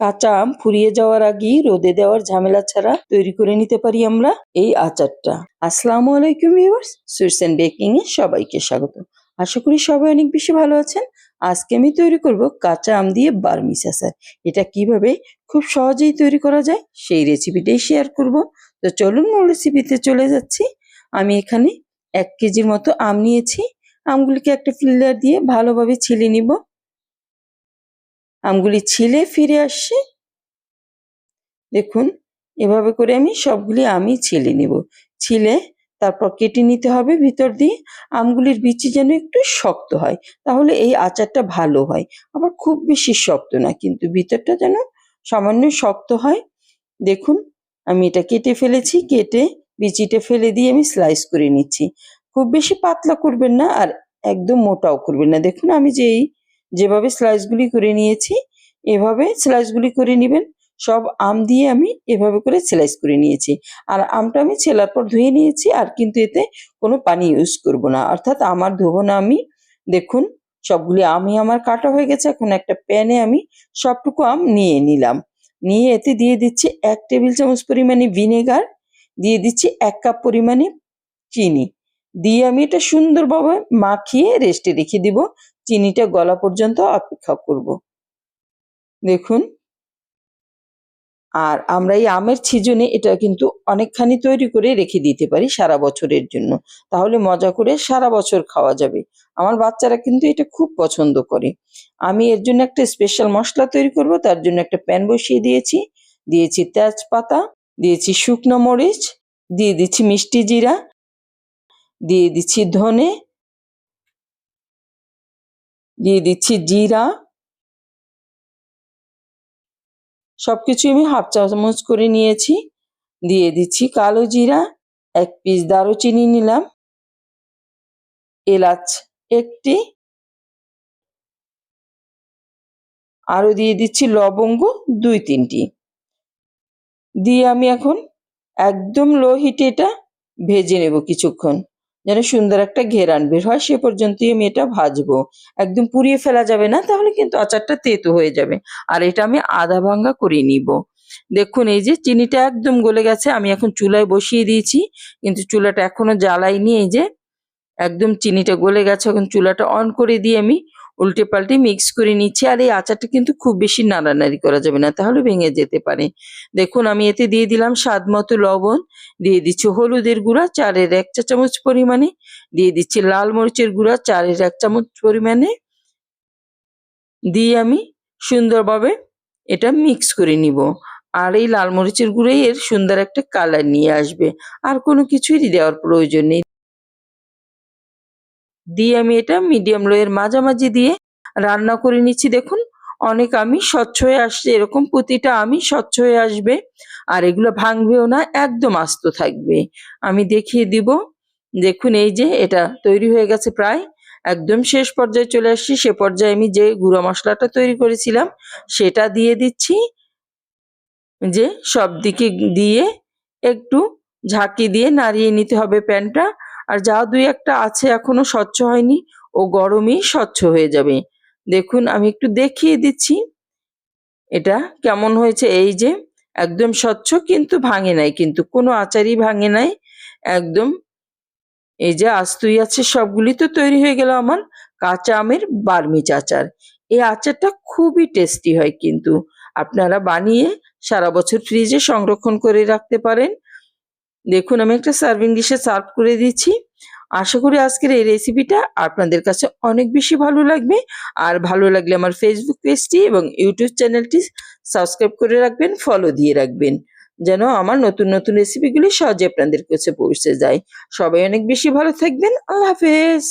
কাঁচা আম ফুরিয়ে যাওয়ার আগেই রোদে দেওয়ার ঝামেলা ছাড়া তৈরি করে নিতে পারি আমরা এই আচারটা। আসসালামু আলাইকুম ভিউয়ার্স সুইটস অ্যান্ড বেকিং এ সবাইকে স্বাগত। আশা করি সবাই অনেক বেশি ভালো আছেন। আজকে আমি তৈরি করব কাঁচা আম দিয়ে বার্মিস আচার। এটা কীভাবে খুব সহজেই তৈরি করা যায় সেই রেসিপিটাই শেয়ার করব। তো চলুন মূল রেসিপিতে চলে যাচ্ছি। আমি এখানে এক কেজির মতো আম নিয়েছি। আমগুলিকে একটা ফিল্টার দিয়ে ভালোভাবে ছিলে নিব। আমগুলি ছিলে, ফিরে আসছে। দেখুন, এভাবে করে আমি সবগুলি আমি ছিলে নেব। ছিলে, তারপর কেটে নিতে হবে ভিতর দিয়ে। আমগুলির বিচি যেন একটু শক্ত হয়, তাহলে এই আচারটা ভালো হয়। আবার খুব বেশি শক্ত না, কিন্তু ভিতরটা যেন সামান্য শক্ত হয়। দেখুন, আমি এটা কেটে ফেলেছি, কেটে বিচিটা ফেলে দিয়ে আমি স্লাইস করে নিচ্ছি। খুব বেশি পাতলা করবেন না আর একদম মোটাও করবেন না। দেখুন, আমি যে এই যেভাবে স্লাইসগুলি করে নিয়েছি, এভাবে স্লাইসগুলি করে নেবেন। সব আম দিয়ে আমি এভাবে করে স্লাইস করে নিয়েছি। আর আমটা আমি ছেলার পর ধুয়ে নিয়েছি, আর কিন্তু এতে কোনো পানি ইউজ করব না। অর্থাৎ আমার ধোবো না আমি, দেখুন, সবগুলি আমি আমার কাটা হয়ে গেছে। এখন একটা প্যানে আমি সবটুকু আম নিয়ে নিলাম। নিয়ে এতে দিয়ে দিচ্ছি এক টেবিল চামচ পরিমাণে ভিনেগার দিয়ে দিচ্ছি এক কাপ পরিমাণে চিনি। দিয়ে আমি এটা সুন্দরভাবে মাখিয়ে রেস্টে রেখে দিব। চিনিটা গলা পর্যন্ত অপেক্ষা করব। দেখুন। আর আমরা এই আমের ছিজনে এটা কিন্তু অনেকখানি তৈরি করে রেখে দিতে পারি সারা বছরের জন্য। তাহলে মজা করে সারা বছর খাওয়া যাবে। আমার বাচ্চারা কিন্তু এটা খুব পছন্দ করে। আমি এর জন্য একটা স্পেশাল মশলা তৈরি করব, তার জন্য একটা প্যান বসিয়ে দিয়েছি। দিয়েছি তেজপাতা, দিয়েছি শুকনো মরিচ, দিয়ে দিচ্ছি মিষ্টি জিরা, দিয়ে দিচ্ছি ধনে দিয়ে দিচ্ছি জিরা। সবকিছু আমি হাফ চামচ করে নিয়েছি। দিয়ে দিচ্ছি কালো জিরা, এক পিস দারুচিনি নিলাম। এলাচ একটি। আরও দিয়ে দিচ্ছি লবঙ্গ দুই তিনটি। দিয়ে আমি এখন একদম লো হিটে এটা ভেজে নেব কিছুক্ষণ। যেন সুন্দর একটা ঘেরান বের হয়, সে পর্যন্তই আমি এটা ভাজবো। একদম পুড়িয়ে ফেলা যাবে না, তাহলে কিন্তু আচারটা তেতো হয়ে যাবে। আর এটা আমি আধা ভাঙ্গা করে নিব। দেখুন, এই যে চিনিটা একদম গলে গেছে, আমি এখন চুলায় বসিয়ে দিয়েছি, কিন্তু চুলাটা এখনও জ্বালাইনি, এই যে একদম চিনিটা গলে গেছে, এখন চুলাটা অন করে দিয়ে আমি উল্টে পাল্টে মিক্স করে নিচ্ছি। আর এই আচারটা কিন্তু খুব বেশি নাড়ানাড়ি করা যাবে না, তাহলে ভেঙে যেতে পারে। দেখুন, আমি এতে দিয়ে দিলাম স্বাদ মতো লবণ, দিয়ে দিচ্ছি হলুদের গুঁড়া, চারের এক চা চামচ পরিমাণে, দিয়ে দিচ্ছি লাল মরিচের গুঁড়া, চারের এক চামচ পরিমাণে। দিয়ে আমি সুন্দরভাবে এটা মিক্স করে নিব। আর এই লাল মরিচের গুঁড়োই এর সুন্দর একটা কালার নিয়ে আসবে। আর কোনো কিছুই দেওয়ার প্রয়োজন নেই। দিয়ে আমি এটা মিডিয়াম লো এর মাঝামাঝি দিয়ে রান্না করে নিচ্ছি। দেখুন, অনেক আমি স্বচ্ছ হয়ে আসছে। এরকম প্রতিটা আমি স্বচ্ছ হয়ে আসবে আর এগুলো ভাঙবেও না, একদম আস্ত থাকবে। আমি দেখিয়ে দিব। দেখুন, এই যে এটা তৈরি হয়ে গেছে প্রায়। একদম শেষ পর্যায়ে চলে আসছি। সে পর্যায়ে আমি যে গুঁড়ো মশলাটা তৈরি করেছিলাম, সেটা দিয়ে দিচ্ছি। যে সব দিকে দিয়ে একটু ঝাঁকি দিয়ে নাড়িয়ে নিতে হবে প্যানটা। আর যা দুই একটা আছে এখনও স্বচ্ছ হয়নি, ও গরমেই স্বচ্ছ হয়ে যাবে। দেখুন, আমি একটু দেখিয়ে দিচ্ছি। এটা কেমন হয়েছে? এই যে, একদম স্বচ্ছ কিন্তু ভাঙে নাই, কিন্তু কোনো আচারই ভাঙে নাই। একদম এই যে, আস্তই আছে, সবগুলি তো তৈরি হয়ে গেল আমার কাঁচা আমের বার্মিচ আচার। এই আচারটা খুবই টেস্টি হয় কিন্তু। আপনারা বানিয়ে সারা বছর ফ্রিজে সংরক্ষণ করে রাখতে পারেন। দেখুন, আমি একটা সার্ভিং ডিশে সার্ভ করে দিচ্ছি আশা করি আজকের এই রেসিপিটা আপনাদের কাছে অনেক বেশি ভালো লাগবে। আর ভালো লাগলে আমার ফেসবুক পেজটি এবং ইউটিউব চ্যানেলটি সাবস্ক্রাইব করে রাখবেন ফলো দিয়ে রাখবেন, যেন আমার নতুন নতুন রেসিপিগুলি সহজে আপনাদের কাছে পৌঁছে যায়। সবাই অনেক বেশি ভালো থাকবেন। আল্লাহ হাফেজ।